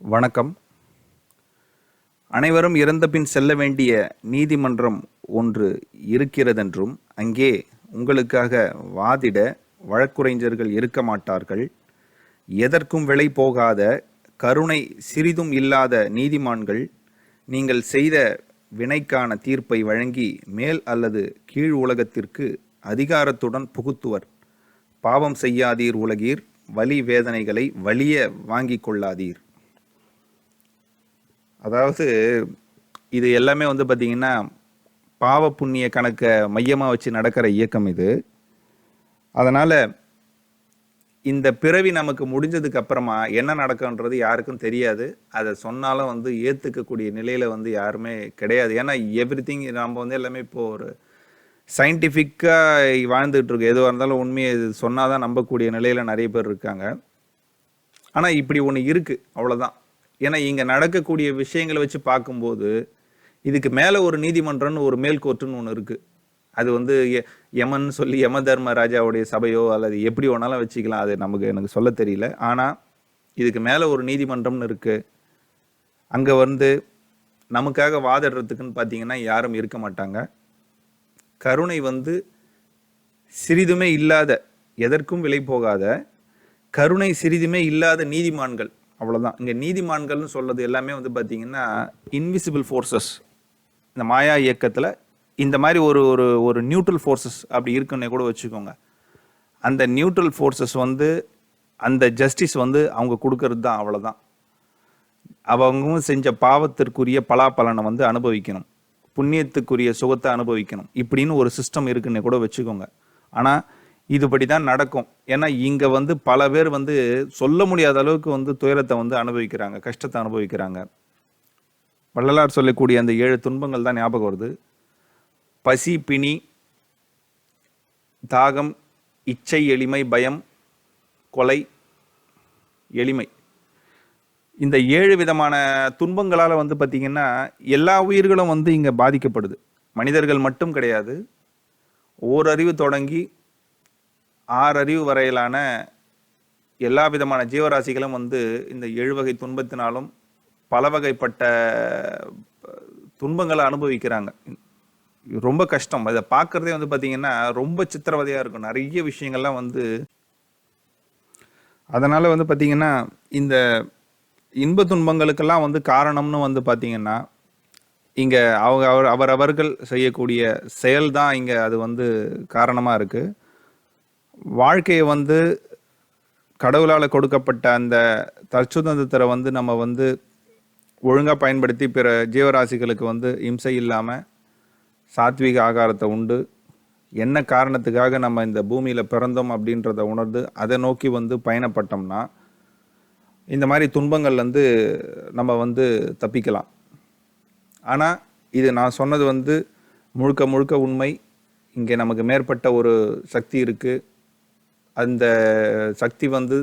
வணக்கம். அனைவரும் இறந்தபின் செல்ல வேண்டிய நீதிமன்றம் ஒன்று இருக்கிறதென்றும் அங்கே உங்களுக்காக வாதிட வழக்குரைஞர்கள் இருக்க மாட்டார்கள். எதற்கும் விலை போகாத கருணை சிறிதும் இல்லாத நீதிமான்கள் நீங்கள் செய்த வினைக்கான தீர்ப்பை வழங்கி மேல் அல்லது கீழ் உலகத்திற்கு அதிகாரத்துடன் புகுத்துவர். பாவம் செய்யாதீர் உலகீர் வலி வேதனைகளை வலிய வாங்கிக் கொள்ளாதீர். அதாவது இது எல்லாமே வந்து பார்த்தீங்கன்னா பாவ புண்ணிய கணக்கை மையமாக வச்சு நடக்கிற இயக்கம் இது. அதனால் இந்த பிறவி நமக்கு முடிஞ்சதுக்கு அப்புறமா என்ன நடக்கும்ன்றது யாருக்கும் தெரியாது. அதை சொன்னாலும் வந்து ஏற்றுக்கக்கூடிய நிலையில் வந்து யாருமே கிடையாது. ஏன்னா எவ்ரி திங் நம்ம வந்து எல்லாமே இப்போது ஒரு சயின்டிஃபிக்காக வாழ்ந்துகிட்டு இருக்கோம். எதுவாக இருந்தாலும் உண்மையை சொன்னால் தான் நம்பக்கூடிய நிலையில் நிறைய பேர் இருக்காங்க. ஆனால் இப்படி ஒன்று இருக்குது அவ்வளோதான் ஏன்னா இங்கே நடக்கக்கூடிய விஷயங்களை வச்சு பார்க்கும்போது இதுக்கு மேலே ஒரு நீதிமன்றம்னு ஒரு மேல் கோர்ட்டுன்னு ஒன்று இருக்குது அது வந்து எ- யமன் சொல்லி யம தர்ம ராஜாவுடைய சபையோ அல்லது எப்படி வேணாலும் வச்சுக்கலாம். அது நமக்கு எனக்கு சொல்ல தெரியல. ஆனால் இதுக்கு மேலே ஒரு நீதிமன்றம்னு இருக்குது அங்கே வந்து நமக்காக வாதிடுறதுக்குன்னு பார்த்தீங்கன்னா யாரும் இருக்க மாட்டாங்க. கருணை வந்து சிறிதுமே இல்லாத எதற்கும் விலை போகாத கருணை சிறிதுமே இல்லாத நீதிமான்கள். அவ்வளோதான் இங்கே நீதிமான்கள்னு சொல்றது எல்லாமே வந்து பார்த்திங்கன்னா இன்விசிபிள் ஃபோர்ஸஸ் இந்த மாயா இயக்கத்தில் இந்த மாதிரி ஒரு ஒரு ஒரு நியூட்ரல் ஃபோர்ஸஸ் அப்படி இருக்குன்னே கூட வச்சுக்கோங்க. அந்த நியூட்ரல் ஃபோர்ஸஸ் வந்து அந்த ஜஸ்டிஸ் வந்து அவங்க கொடுக்கறது தான் அவ்வளோதான் அவங்களும் செஞ்ச பாவத்திற்குரிய பலாபலனை வந்து அனுபவிக்கணும். புண்ணியத்துக்குரிய சுகத்தை அனுபவிக்கணும். இப்படின்னு ஒரு சிஸ்டம் இருக்குன்னு கூட வச்சுக்கோங்க. ஆனால் இதுபடி தான் நடக்கும். ஏன்னா இங்கே வந்து பல பேர் வந்து சொல்ல முடியாத அளவுக்கு வந்து துயரத்தை வந்து அனுபவிக்கிறாங்க கஷ்டத்தை அனுபவிக்கிறாங்க. வள்ளலார் சொல்லக்கூடிய அந்த ஏழு துன்பங்கள் தான் ஞாபகம் வருது. பசி பிணி தாகம் இச்சை எளிமை பயம் கொலை எளிமை. இந்த ஏழு விதமான துன்பங்களால் வந்து பார்த்திங்கன்னா எல்லா உயிர்களும் வந்து இங்கே பாதிக்கப்படுது. மனிதர்கள் மட்டும் கிடையாது. ஓரறிவு தொடங்கி ஆறறிவு வரையிலான எல்லா விதமான ஜீவராசிகளும் வந்து இந்த எழுவகை துன்பத்தினாலும் பல வகைப்பட்ட துன்பங்களை அனுபவிக்கிறாங்க. ரொம்ப கஷ்டம். அதை பார்க்குறதே வந்து பார்த்திங்கன்னா ரொம்ப சித்திரவதையாக இருக்கும். நிறைய விஷயங்கள்லாம் வந்து அதனால் வந்து பார்த்திங்கன்னா இந்த இன்ப துன்பங்களுக்கெல்லாம் வந்து காரணம்னு வந்து பார்த்திங்கன்னா இங்கே அவங்க அவர் அவரவர்கள் செய்யக்கூடிய செயல் தான் இங்கே அது வந்து காரணமாக இருக்குது வாழ்க்கையை வந்து கடவுளால் கொடுக்கப்பட்ட அந்த தற்சுதந்திரத்தை வந்து நம்ம வந்து ஒழுங்காக பயன்படுத்தி பிற ஜீவராசிகளுக்கு வந்து இம்சை இல்லாமல் சாத்வீக ஆகாரத்தை உண்டு. என்ன காரணத்துக்காக நம்ம இந்த பூமியில் பிறந்தோம் அப்படின்றத உணர்ந்து அதை நோக்கி வந்து பயணப்பட்டோம்னா இந்த மாதிரி துன்பங்கள்லேருந்து நம்ம வந்து தப்பிக்கலாம். ஆனால் இது நான் சொன்னது வந்து முழுக்க முழுக்க உண்மை. இங்கே நமக்கு மேற்பட்ட ஒரு சக்தி இருக்குது அந்த சக்தி வந்து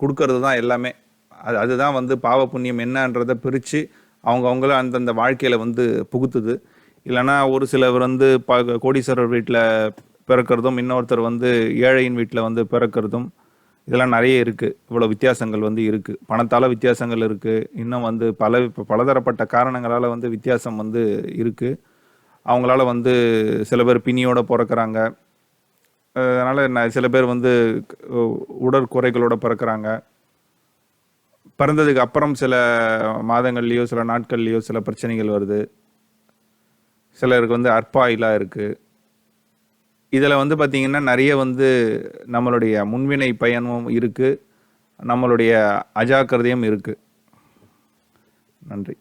கொடுக்கறது தான் எல்லாமே. அது அதுதான் வந்து பாவ புண்ணியம் என்னன்றதை பிரித்து அவங்கவுங்கள அந்தந்த வாழ்க்கையில் வந்து புகுத்துது. இல்லைன்னா ஒரு சிலர் வந்து ப கோடீஸ்வரர் வீட்டில் பிறக்கிறதும் இன்னொருத்தர் வந்து ஏழையின் வீட்டில் வந்து பிறக்கிறதும் இதெல்லாம் நிறைய இருக்குது இவ்வளோ வித்தியாசங்கள் வந்து இருக்குது பணத்தால் வித்தியாசங்கள் இருக்குது இன்னும் வந்து பல இப்போ பலதரப்பட்ட காரணங்களால் வந்து வித்தியாசம் வந்து இருக்குது அவங்களால வந்து சில பேர் பிணியோடு பிறக்கிறாங்க. அதனால் நான் சில பேர் வந்து உடற்குறைகளோடு உடற்குறைகளோட பிறந்ததுக்கு அப்புறம் சில மாதங்கள்லேயோ சில நாட்கள்லேயோ சில பிரச்சனைகள் வருது. சிலருக்கு வந்து அற்பாயிலாக இருக்குது இதில் வந்து பார்த்திங்கன்னா நிறைய வந்து நம்மளுடைய முன்வினை பயனும் இருக்குது நம்மளுடைய அஜாக்கிரதையும் இருக்குது நன்றி.